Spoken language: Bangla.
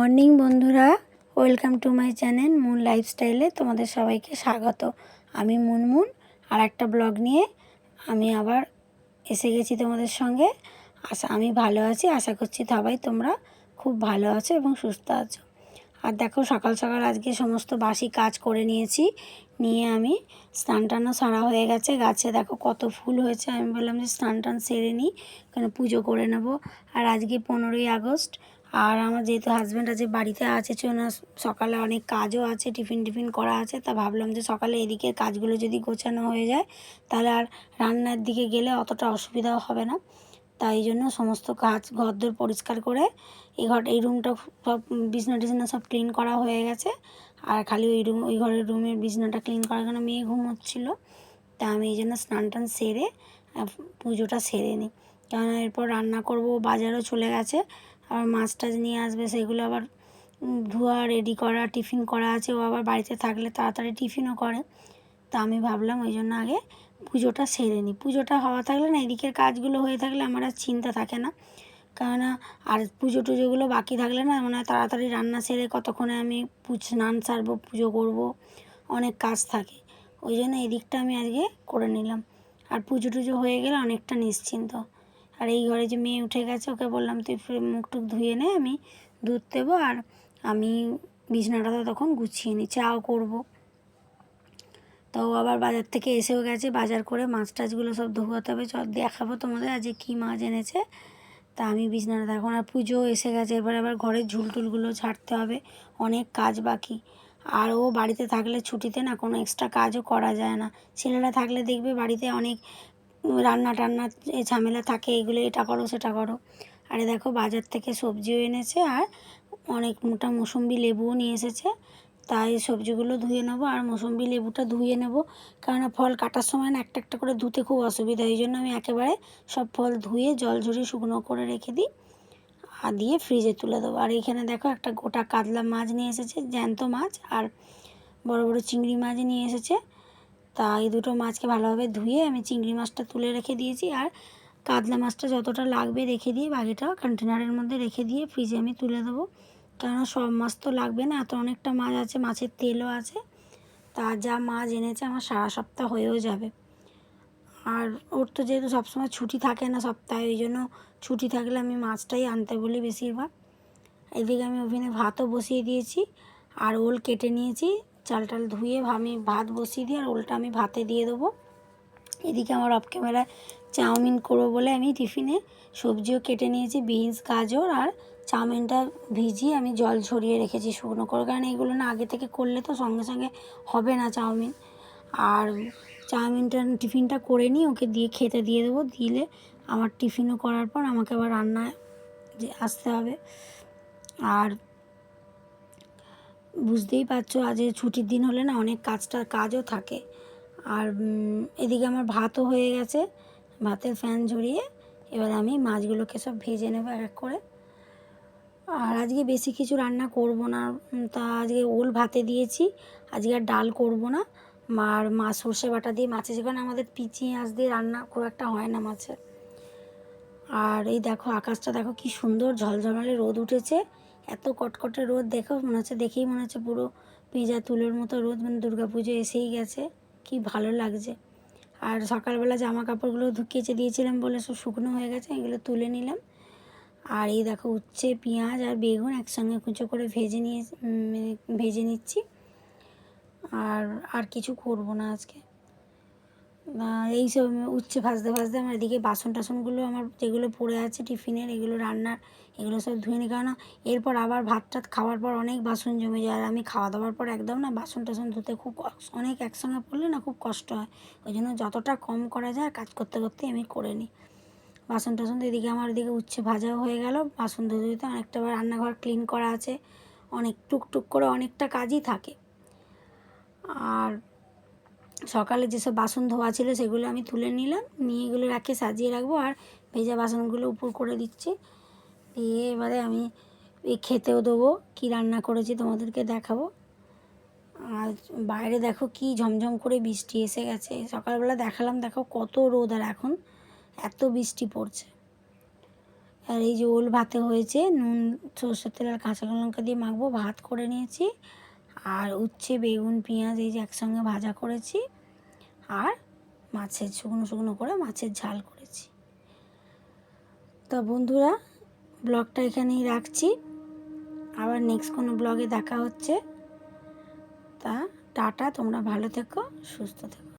মর্নিং বন্ধুরা, welcome to my channel moon লাইফস্টাইলে তোমাদের সবাইকে স্বাগত। আমি মুনমুন আর একটা ব্লগ নিয়ে আমি আবার এসে গেছি তোমাদের সঙ্গে। আশা, আমি ভালো আছি, আশা করছি সবাই তোমরা খুব ভালো আছো এবং সুস্থ আছো। আর দেখো, সকাল সকাল আজকে সমস্ত বাসি কাজ করে নিয়েছি, নিয়ে আমি স্নান টানও সারা হয়ে গেছে। গাছে দেখো কত ফুল হয়েছে, আমি বললাম যে স্নান টান সেরে নিই, কেন পুজো করে নেব। আর আজকে পনেরোই আগস্ট আর আমার যেহেতু হাজব্যান্ড আছে, বাড়িতে আছে না, সকালে অনেক কাজও আছে, টিফিন টিফিন করা আছে, তা ভাবলাম যে সকালে এদিকের কাজগুলো যদি গোছানো হয়ে যায়, তাহলে আর রান্নার দিকে গেলে অতটা অসুবিধাও হবে না। তাই জন্য সমস্ত কাজ ঘরদোর পরিষ্কার করে, এই ঘর, এই রুমটা সব বিছনা টিছনা সব ক্লিন করা হয়ে গেছে। আর খালি ওই রুম ওই ঘরের রুমের বিছনাটা ক্লিন করার জন্য মেয়ে ঘুমোচ্ছিল। তা আমি এই জন্য স্নান টান সেরে পুজোটা সেরে নিই কেননা এরপর রান্না করব, বাজারও চলে গেছে আবার মাছ টাছ নিয়ে আসবে, সেগুলো আবার ধোয়া রেডি করা টিফিন করা আছে। ও আবার বাড়িতে থাকলে তাড়াতাড়ি টিফিনও করে। তা আমি ভাবলাম ওই জন্য আগে পুজোটা সেরে নিই। পুজোটা হওয়া থাকলে না, এদিকের কাজগুলো হয়ে থাকলে আমার আর চিন্তা থাকে না। কেননা, আর পুজো টুজোগুলো বাকি থাকলে না মানে তাড়াতাড়ি রান্না সেরে কতক্ষণে আমি স্নান সারবো, পুজো করব, অনেক কাজ থাকে। ওই জন্য এদিকটা আমি আজকে করে নিলাম। আর পুজো টুজো হয়ে গেলে অনেকটা নিশ্চিন্ত। আর এই ঘরে যে মেয়ে উঠে গেছে, ওকে বললাম, তুই মুখ টুক ধুয়ে নে, আমি দুধ দেবো আর আমি বিছনাটা তখন গুছিয়ে নিই চাও করব। তো আবার বাজার থেকে এসেও গেছে, বাজার করে মাছ টাছগুলো সব ধোয়াতে হবে, চল দেখাবো তোমাদের আজকে কী মাছ এনেছে। তা আমি বিছনাটা এখন আর পুজো এসে গেছে, এবার আবার ঘরের ঝুলটুলগুলো ছাড়তে হবে, অনেক কাজ বাকি। আর ও বাড়িতে থাকলে ছুটিতে না কোনো এক্সট্রা কাজও করা যায় না, ছেলেরা থাকলে দেখবে বাড়িতে অনেক রান্না টান্না এ ঝামেলা থাকে, এগুলো এটা করো, সেটা করো। আরে দেখো, বাজার থেকে সবজিও এনেছে আর অনেক মোটা মোসম্বি লেবুও নিয়ে এসেছে। তাই সবজিগুলো ধুয়ে নেব আর মোসম্বি লেবুটা ধুয়ে নেব। কেননা ফল কাটার সময় না একটা একটা করে ধুতে খুব অসুবিধা এই জন্য আমি একেবারে সব ফল ধুয়ে জল ঝরিয়ে শুকনো করে রেখে দিই আর দিয়ে ফ্রিজে তুলে দেবো। আর এখানে দেখো, একটা গোটা কাতলা মাছ নিয়ে এসেছে, জ্যান্ত মাছ আর বড় বড় চিংড়ি মাছ নিয়ে এসেছে। তা এই দুটো মাছকে ভালোভাবে ধুয়ে আমি চিংড়ি মাছটা তুলে রেখে দিয়েছি আর কাতলা মাছটা যতটা লাগবে রেখে দিয়ে বাকিটা কন্টেনারের মধ্যে রেখে দিয়ে ফ্রিজে আমি তুলে দেবো। কেননা সব মাছ তো লাগবে না, এত অনেকটা মাছ আছে, মাছের তেলও আছে। তা যা মাছ এনেছে আমার সারা সপ্তাহ হয়েও যাবে। আর ওর তো যেহেতু সবসময় ছুটি থাকে না সপ্তাহে, ওই জন্য ছুটি থাকলে আমি মাছটাই আনতে বলি বেশিরভাগ। এদিকে আমি ওভেনে ভাতও বসিয়ে দিয়েছি, আর ওল কেটে নিয়েছি। চাল টাল ধুয়ে আমি ভাত বসিয়ে দিই, আর ওলটা আমি ভাতে দিয়ে দেবো। এদিকে আমার অফ ক্যামেরায় চাউমিন করব বলে আমি টিফিনে সবজিও কেটে নিয়েছি, বিনস, গাজর আর চাউমিনটা ভিজিয়ে আমি জল ঝরিয়ে রেখেছি শুকনো করে। কারণ এগুলো না আগে থেকে করলে তো সঙ্গে সঙ্গে হবে না চাউমিন। আর চাউমিনটা, টিফিনটা করে নিই ওকে দিয়ে খেতে দিয়ে দেবো। দিলে আমার টিফিনও করার পর আমাকে আবার রান্নায় যে আসতে হবে। আর বুঝতেই পারছ, আজ ছুটির দিন হলে না অনেক কাজটার কাজও থাকে। আর এদিকে আমার ভাতও হয়ে গেছে, ভাতের ফ্যান ঝরিয়ে, এবার আমি মাছগুলোকে সব ভেজে নেব এক এক করে। আর আজকে বেশি কিছু রান্না করব না তা আজকে ওল ভাতে দিয়েছি, আজকে আর ডাল করব না। আর মাছ সর্ষে বাটা দিয়ে মাছের যেখানে আমাদের পিচি মাছ দিয়ে রান্না খুব একটা হয় না মাছের আর এই দেখো, আকাশটা দেখো কি সুন্দর ঝলঝলালে রোদ উঠেছে। এত কটকটে রোদ দেখো মনে হচ্ছে দেখেই মনে হচ্ছে পুরো পেঁজা তুলোর মতো রোদ মানে পুজো এসেই গেছে কি ভালো লাগছে। আর সকালবেলা জামা কাপড়গুলো ধু- কেচে দিয়েছিলাম বলে সব শুকনো হয়ে গেছে এগুলো তুলে নিলাম। আর এই দেখো উচ্ছে পেঁয়াজ আর বেগুন একসঙ্গে কুচো করে ভেজে নিয়ে উম, ভেজে নিচ্ছি। আর আর কিছু করব না আজকে। এই সব উচ্ছে ভাজতে ভাজতে আমার এদিকে বাসন টাসনগুলো আমার যেগুলো পড়ে আছে টিফিনের, এগুলো রান্নার, এগুলো সব ধুয়ে নিই কেননা এরপর আবার ভাত টাত খাওয়ার পর অনেক বাসন জমে যায়। আর আমি খাওয়া দাওয়ার পর একদম না বাসন টাসন ধুতে খুব অনেক একসঙ্গে পড়লে না খুব কষ্ট হয়। ওই জন্য যতটা কম করা যায় কাজ করতে করতে আমি করে নিই। বাসন টাসন তো এদিকে আমার এদিকে উচ্ছে ভাজাও হয়ে গেল। বাসন ধুতে ধুতে অনেকটা রান্নাঘর ক্লিন করা আছে। অনেক টুকটুক করে অনেকটা কাজই থাকে। আর সকালে যেসব বাসন ধোয়া ছিল সেগুলো আমি তুলে নিলাম। নিয়ে এগুলো রাখে, সাজিয়ে রাখব আর ভেজা বাসনগুলো উপর করে দিচ্ছি। দিয়ে এবারে আমি এই খেতেও দেবো, কী রান্না করেছি তোমাদেরকে দেখাবো। আর বাইরে দেখো কি ঝমঝম করে বৃষ্টি এসে গেছে। সকালবেলা দেখালাম, দেখো কত রোদ আর এখন এত বৃষ্টি পড়ছে। আর এই যে ওল ভাতে হয়েছে, নুন, সর্ষের তেল আর কাঁচা লঙ্কা দিয়ে মাখবো, ভাত করে নিয়েছি। আর উচ্ছে, বেগুন, পেঁয়াজ এই যে একসঙ্গে ভাজা করেছি আর মাছের শুকনো শুকনো করে মাছের ঝাল করেছি। তো বন্ধুরা, ব্লগটা এখানেই রাখছি। আবার নেক্সট কোনো ব্লগে দেখা হচ্ছে। তা, টাটা, তোমরা ভালো থেকো, সুস্থ থেকো।